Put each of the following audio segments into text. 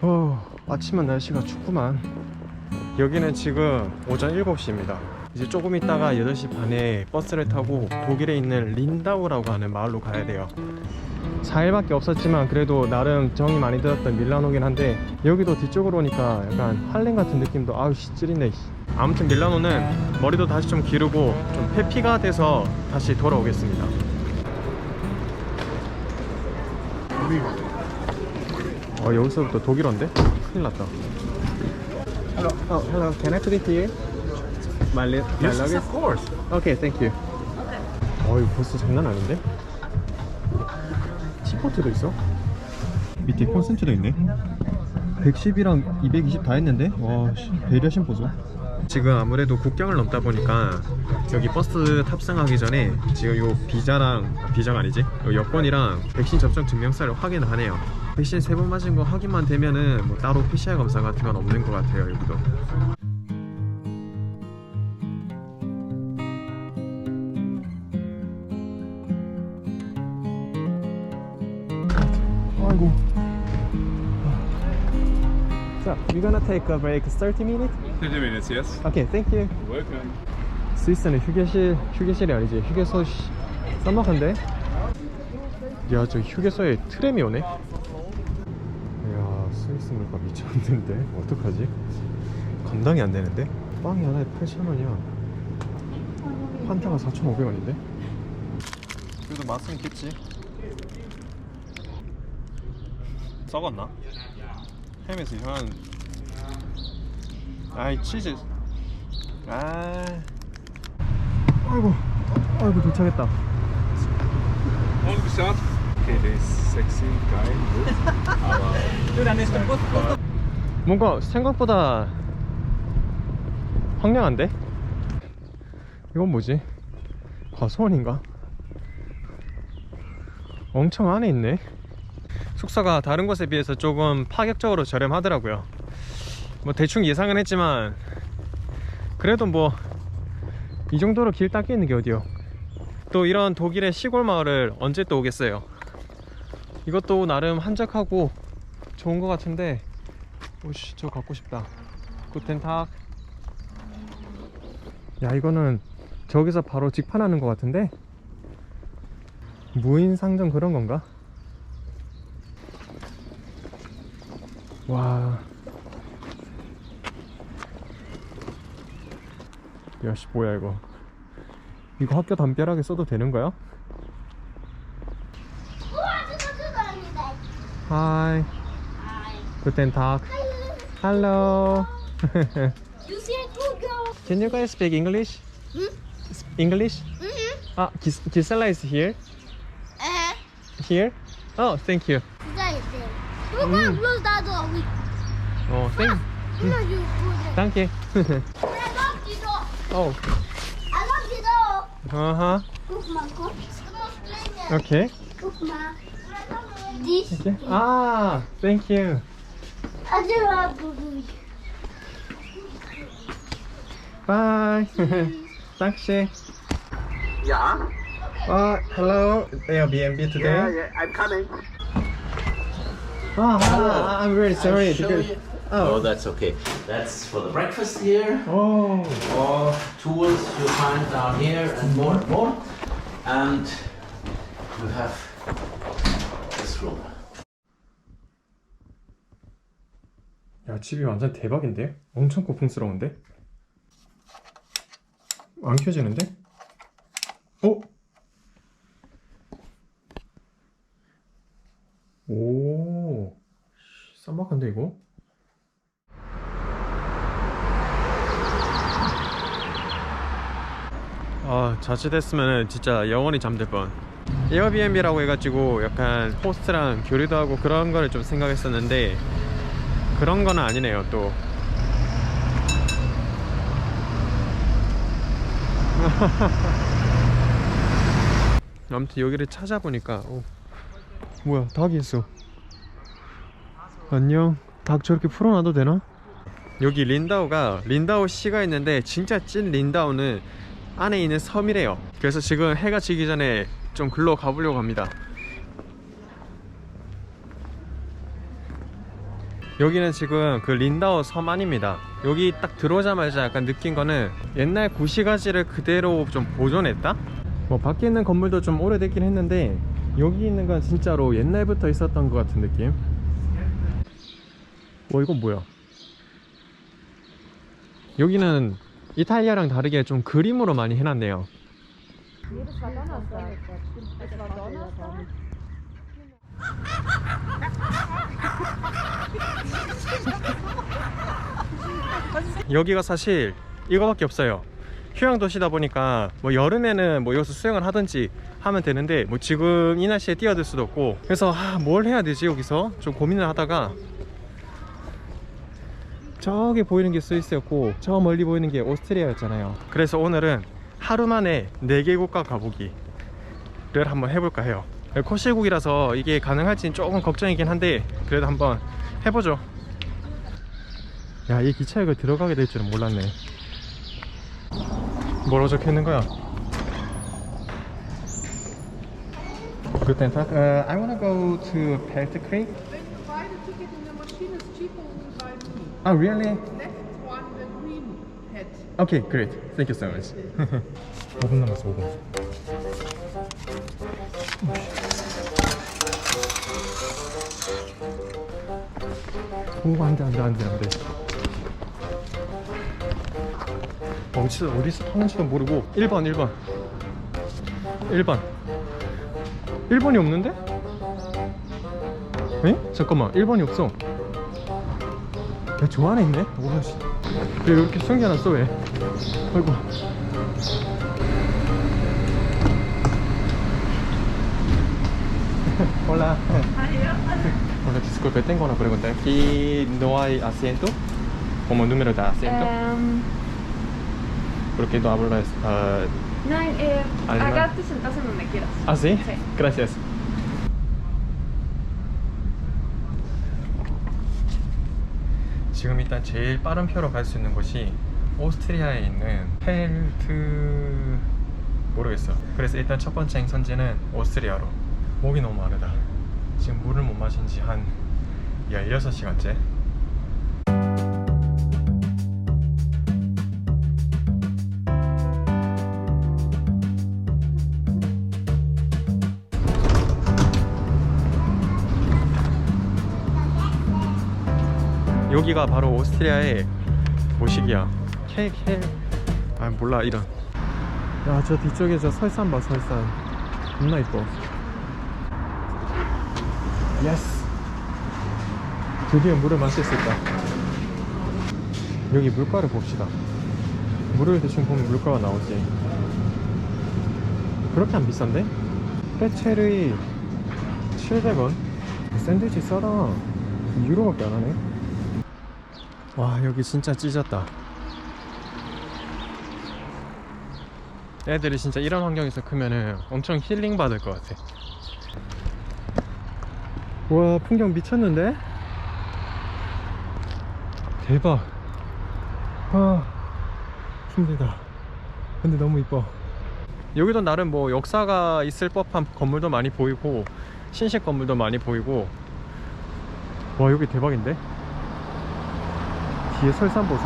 어, 아침은 날씨가 춥구만. 여기는 지금 오전 7시입니다. 이제 조금 있다가 8시 반에 버스를 타고 독일에 있는 린다우라고 하는 마을로 가야 돼요. 4일밖에 없었지만 그래도 나름 정이 많이 들었던 밀라노긴 한데 여기도 뒤쪽으로 오니까 약간 할렘 같은 느낌도 아우 씨 찌리네 씨. 아무튼 밀라노는 머리도 다시 좀 기르고 좀 회피가 돼서 다시 돌아오겠습니다. 어 여기서부터 독일어인데? 큰일 났다. Hello. Oh, hello. Can I put it here? My, li- my Yes, luggage? of course. Okay, thank you. 어이 벌써 장난 아닌데? 티포트도 있어? 밑에 콘센트도 있네 110이랑 220 다 했는데? 와 씨, 배려심 보소 지금 아무래도 국경을 넘다 보니까 여기 버스 탑승하기 전에 지금 요 비자랑 아, 비자가 아니지 요 여권이랑 백신 접종 증명서를 확인을 하네요 백신 세 번 맞은 거 확인만 되면은 뭐 따로 PCR 검사 같은 건 없는 것 같아요 여기도 아이고. So, we're gonna take a break 30 minutes? 30 minutes, yes. Okay, thank you. Welcome. 스위스는 휴게실, 휴게실이 아니지. 휴게소 씨, 썸먹한데? 야, 저 휴게소에 트램이 오네? 스위스 물가 미쳤는데? 어떡하지? 감당이 안 되는데? 빵이 하나에 8,000원이야. 판타가 4,500원인데? 그래도 맛은 있겠지. 썩었나? 햄에서 이상한 아이 치즈 아 아이고 아이고 도착했다 Und gesagt, okay, ist sexy, 뭔가 생각보다 황량한데? 이건 뭐지? 과수원인가? 엄청 안에 있네. 숙소가 다른 곳에 비해서 조금 파격적으로 저렴하더라고요. 뭐 대충 예상은 했지만 그래도 뭐 이 정도로 길 닦여 있는 게 어디요? 또 이런 독일의 시골 마을을 언제 또 오겠어요 이것도 나름 한적하고 좋은 것 같은데 오씨 저 갖고 싶다. 구텐탁. 야 이거는 저기서 바로 직판하는 것 같은데? 무인 상점 그런 건가? 와. 야씨 뭐야 이거. 이거 학교 담벼락에 써도 되는 거야? 우와, 저거 저거 아니다. 하이 구텐탁 Hello You see it, Google. Can you guys speak English? Hmm? English? Mhm. Ah, Gis- Gisela is here. Eh, Here? Oh, thank you. there it is. We're gonna close that door. We, Oh, thank, you know, you put it. thank you. I locked the door. oh, I locked the door. uh huh. Look, my God. Okay. Look, my. This. okay. Ah, thank you. I do have Google. Bye. Taxi. Yeah, Uh, hello, Airbnb today. yeah, yeah, I'm coming. Ah, ah, I'm very sorry. show you. Oh. Oh, that's okay. That's for the breakfast here. Oh. All tools you find down here and more and more. And you have 야 집이 완전 대박인데? 엄청 고풍스러운데? 안 켜지는데? 어? 오 쌈박한데 이거? 아 자칫했으면 진짜 영원히 잠들 뻔 에어비앤비라고 해가지고 약간 호스트랑 교류도 하고 그런 거를 좀 생각했었는데 그런 건 아니네요 또. 아무튼 여기를 찾아보니까 어, 뭐야 닭이 있어. 안녕. 닭 저렇게 풀어놔도 되나? 여기 린다우가 린다우 시가 있는데 진짜 찐 린다우는 안에 있는 섬이래요. 그래서 지금 해가 지기 전에 좀 글로 가보려고 합니다 여기는 지금 그 린다오 섬 안입니다. 여기 딱 들어오자마자 약간 느낀 거는 옛날 구시가지를 그대로 좀 보존했다? 뭐 밖에 있는 건물도 좀 오래됐긴 했는데 여기 있는 건 진짜로 옛날부터 있었던 것 같은 느낌. 와 이건 뭐야? 여기는 이탈리아랑 다르게 좀 그림으로 많이 해놨네요. 여기가 사실 이거밖에 없어요. 휴양 도시다 보니까 뭐 여름에는 뭐 여기서 수영을 하든지 하면 되는데 뭐 지금 이 날씨에 뛰어들 수도 없고 그래서 아, 뭘 해야 되지 여기서 좀 고민을 하다가 저기 보이는 게 스위스였고 저 멀리 보이는 게 오스트리아였잖아요. 그래서 오늘은 하루 만에 4개 국가 가보기를 한번 해볼까 해요. 코실국이라서 이게 가능할지는 조금 걱정이긴 한데 그래도 한번 해보죠. 야, 이 기차역을 들어가게 될 줄은 몰랐네. 뭐라고 적혀 있는 거야? Guten Tag. Uh, I wanna go to Pelte Creek. When you buy the ticket in the machine, it's cheaper than by me. Oh, really? Left one, the green hat. Okay, great. Thank you so much. 5분 남았어, 5분. 오, 안 돼, 안 돼, 안 돼, 안 돼. 어, 진짜 어디서 타는지도 모르고 1번, 1번. 1번. 1번이 없는데? 에? 잠깐만, 1번이 없어. 야, 저 안에 있네? 오, 씨. 왜 이렇게 숨겨놨어, 왜? 아이고. Hola. Hola, disculpe, tengo una pregunta. Aquí no hay asiento, como número de asiento, Em, porque no hablo ah, no, eh, Alemán. acá te sentas en donde quieras. ¿Ah, sí? Sí. Gracias. 지금 일단 제일 빠른 표로 갈 수 있는 곳이 오스트리아에 있는 펠트 모르겠어. 그래서 일단 첫 번째 행선지는 오스트리아로. 목이 너무 마르다. 지금 물을 못 마신 지 한 16시간째. 여기가 바로 오스트리아의 모식이야. 케이크 헬. 아 몰라 이런. 야 저 뒤쪽에 저 설산 봐 설산. 겁나 이뻐. 예스. 드디어 물을 마실 수 있다. 여기 물가를 봅시다. 물을 대충 보면 물가가 나오지. 그렇게 안 비싼데? 빼체르이 700원. 샌드위치 싸다. 유로밖에 안 하네. 와 여기 진짜 찢었다 애들이 진짜 이런 환경에서 크면은 엄청 힐링 받을 것 같아 와 풍경 미쳤는데? 대박 아 힘들다 근데 너무 이뻐 여기도 나름 뭐 역사가 있을 법한 건물도 많이 보이고 신식 건물도 많이 보이고 와 여기 대박인데? 뒤에 설산 보소.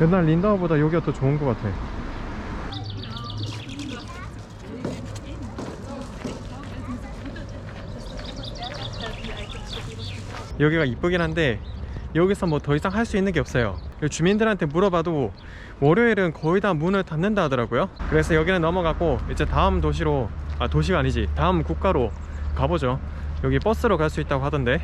옛날 린다우보다 여기가 더 좋은 것 같아. 여기가 이쁘긴 한데 여기서 뭐 더 이상 할 수 있는 게 없어요. 주민들한테 물어봐도 월요일은 거의 다 문을 닫는다 하더라고요. 그래서 여기는 넘어가고 이제 다음 도시로 아 도시가 아니지 다음 국가로 가보죠. 여기 버스로 갈 수 있다고 하던데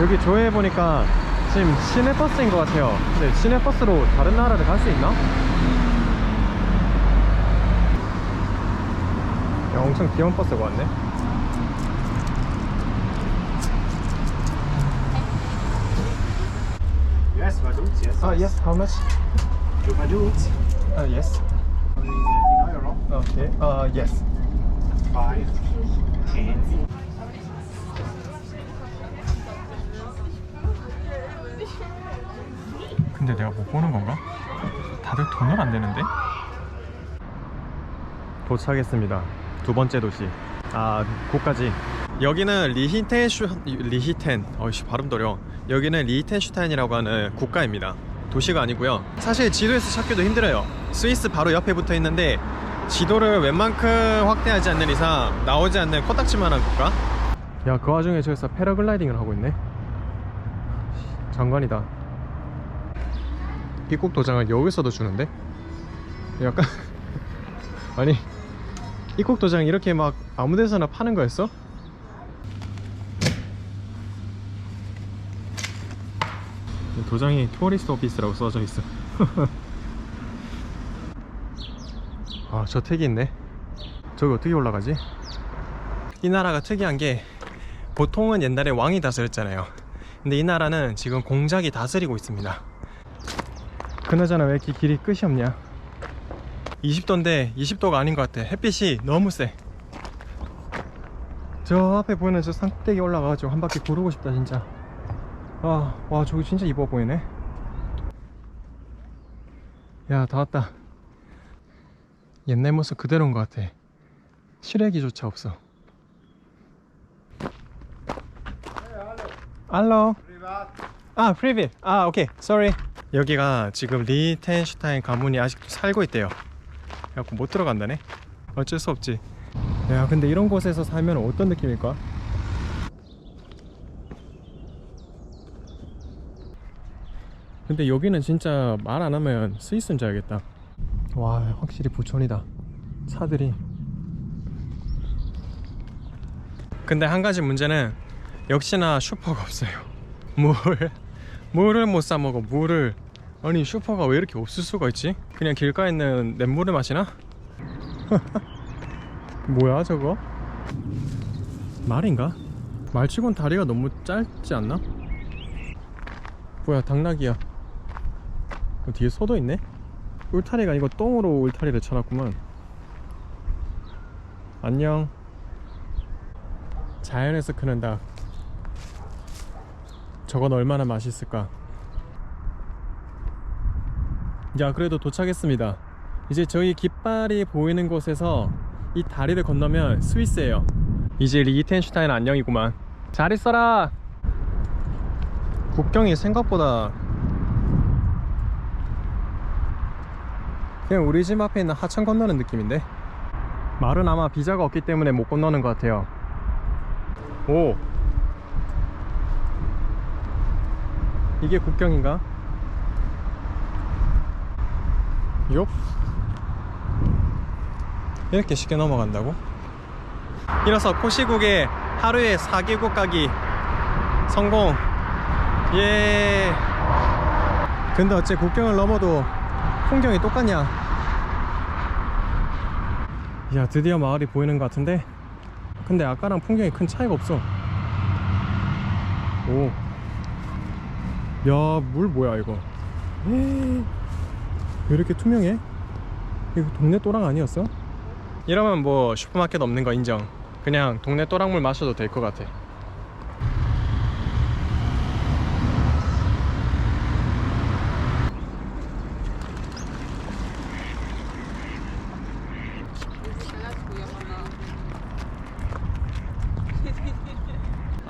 여기 조회해 보니까 지금 시내버스인 것 같아요. 근데 시내버스로 다른 나라를 갈 수 있나? 야, 엄청 귀여운 버스가 왔네. Yes, Vaduz, yes. 아, yes. How much? To Vaduz, 아, yes. in euro. Okay. 아, yes. Five, ten. 근데 내가 못 보는 건가? 다들 돈을 안 내는데? 도착했습니다. 두 번째 도시. 아, 곳까지 여기는 리히텐슈 리히텐. 어이씨 발음도 어려워 여기는 리히텐슈타인이라고 하는 국가입니다. 도시가 아니고요. 사실 지도에서 찾기도 힘들어요. 스위스 바로 옆에 붙어 있는데 지도를 웬만큼 확대하지 않는 이상 나오지 않는 코딱지만한 국가? 야그 와중에 저기서 패러글라이딩을 하고 있네. 장관이다. 입국 도장을 여기서도 주는데? 약간 아니 입국 도장 이렇게 막 아무 데서나 파는 거였어? 도장이 투어리스트 오피스라고 써져 있어. 아, 저 택이 있네. 저기 어떻게 올라가지? 이 나라가 특이한 게 보통은 옛날에 왕이 다스렸잖아요. 근데 이 나라는 지금 공작이 다스리고 있습니다. 그나저나 왜 이렇게 길이 끝이 없냐? 20도인데 20도가 아닌 것 같아. 햇빛이 너무 세. 저 앞에 보이는 저 산꼭대기 올라가가지고 한 바퀴 구르고 싶다 진짜. 아, 와 저기 진짜 이뻐 보이네. 야, 다 왔다. 옛날 모습 그대로인 것 같아. 시래기조차 없어. 알로. 아, 프리빗. 아, 오케이. sorry. 여기가 지금 리텐슈타인 가문이 아직도 살고 있대요. 그래갖고 못 들어간다네. 어쩔 수 없지. 야, 근데 이런 곳에서 살면 어떤 느낌일까? 근데 여기는 진짜 말 안 하면 스위스인 줄 알겠다. 와, 확실히 부촌이다. 차들이. 근데 한 가지 문제는 역시나 슈퍼가 없어요. 물, 물을 못 사 먹어. 물을. 아니 슈퍼가 왜 이렇게 없을 수가 있지? 그냥 길가에 있는 냇물을 마시나? 뭐야 저거? 말인가? 말치곤 다리가 너무 짧지 않나? 뭐야 당나귀야 어, 뒤에 소도 있네? 울타리가 이거 똥으로 울타리를 쳐놨구만. 안녕. 자연에서 크는 닭 저건 얼마나 맛있을까. 야 그래도 도착했습니다. 이제 저희 깃발이 보이는 곳에서 이 다리를 건너면 스위스예요. 이제 리텐슈타인 안녕이구만. 잘 있어라. 국경이 생각보다 그냥 우리 집 앞에 있는 하천 건너는 느낌인데? 말은 아마 비자가 없기 때문에 못 건너는 것 같아요. 오. 이게 국경인가? 요 이렇게 쉽게 넘어간다고? 이로써 코시국의 하루에 4개국 가기 성공. 예. 근데 어째 국경을 넘어도 풍경이 똑같냐 야 드디어 마을이 보이는 것 같은데? 근데 아까랑 풍경이 큰 차이가 없어. 오야 물 뭐야 이거? 에이, 왜 이렇게 투명해? 이거 동네 또랑 아니었어? 이러면 뭐 슈퍼마켓 없는 거 인정. 그냥 동네 또랑물 마셔도 될 것 같아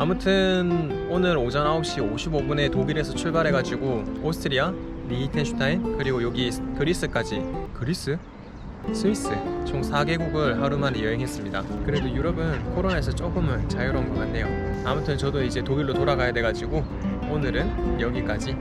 아무튼 오늘 오전 9시 55분에 독일에서 출발해가지고 오스트리아, 리히텐슈타인 그리고 여기 그리스까지 그리스? 스위스? 총 4개국을 하루 만에 여행했습니다. 그래도 유럽은 코로나에서 조금은 자유로운 것 같네요. 아무튼 저도 이제 독일로 돌아가야 돼가지고 오늘은 여기까지